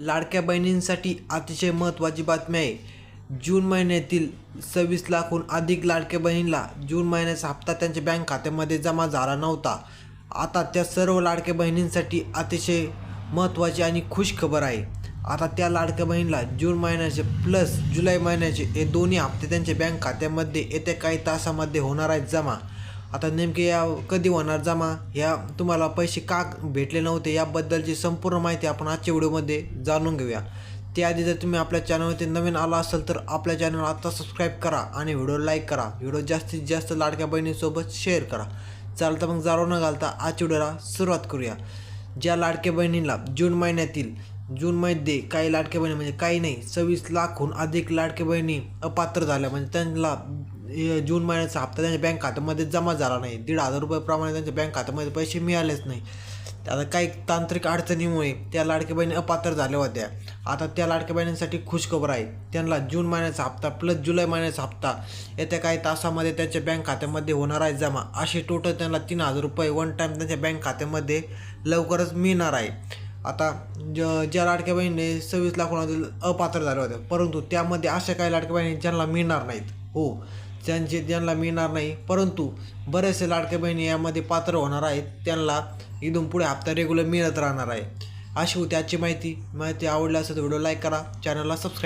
लाडक्या बहिणींसाठी अतिशय महत्त्वाची बातमी आहे. जून महिन्यातील सव्वीस लाखहून अधिक लाडक्या बहिणीला जून महिन्याचा हप्ता त्यांच्या बँक खात्यामध्ये जमा झाला नव्हता. आता त्या सर्व लाडक्या बहिणींसाठी अतिशय महत्त्वाची आणि खुश खबर आहे. आता त्या लाडक्या बहिणीला जून महिन्याचे प्लस जुलै महिन्याचे हे दोन्ही हप्ते त्यांच्या बँक खात्यामध्ये येत्या काही तासामध्ये होणार आहेत जमा. आता नेमके या कधी होणार? जमा. या तुम्हाला पैसे का भेटले नव्हते? याबद्दलची संपूर्ण माहिती आपण आजच्या व्हिडिओमध्ये जाणून घेऊया. त्याआधी जर तुम्ही आपल्या चॅनलवरती नवीन आला असाल तर आपल्या चॅनल आत्ता सबस्क्राईब करा आणि व्हिडिओ लाईक करा. व्हिडिओ जास्तीत जास्त लाडक्या बहिणीसोबत शेअर करा. चालतं मग जारो न घालता आजच्या व्हिडिओला सुरुवात करूया. ज्या लाडक्या बहिणींना जून महिन्यातील जूनमध्ये काही लाडक्या बहिणी म्हणजे काही नाही सव्वीस लाखहून अधिक लाडक्या बहिणी अपात्र झाल्या. म्हणजे त्यांना जून महिन्याचा हप्ता त्यांच्या बँक खात्यामध्ये जमा झाला नाही. दीड हजार रुपयाप्रमाणे त्यांच्या बँक खात्यामध्ये पैसे मिळालेच नाही. आता काही तांत्रिक अडचणीमुळे त्या लाडक्या बहिणी अपात्र झाल्या होत्या. आता त्या लाडक्या बहिणींसाठी खुशखबर आहे. त्यांना जून महिन्याचा हप्ता प्लस जुलै महिन्याचा हप्ता येत्या काही तासामध्ये त्यांच्या बँक खात्यामध्ये होणार आहे जमा. असे टोटल त्यांना तीन हजार रुपये वन टाईम त्यांच्या बँक खात्यामध्ये लवकरच मिळणार आहे. आता ज ज्या लाडक्या बहिणी सव्वीस लाखांमध्ये अपात्र झाल्या होत्या परंतु त्यामध्ये अशा काही लाडक्या बहिणी ज्यांना मिळणार नाहीत. हो. ज्यांचे ज्यांना मिळणार नाही. परंतु बरेचसे लाडक्या बहिणी यामध्ये पात्र होणार आहेत. त्यांना इथून पुढे हप्ता रेग्युलर मिळत राहणार आहे. अशी होती आजची माहिती. माहिती आवडली असेल तर व्हिडिओ लाईक करा. चॅनलला सबस्क्राईब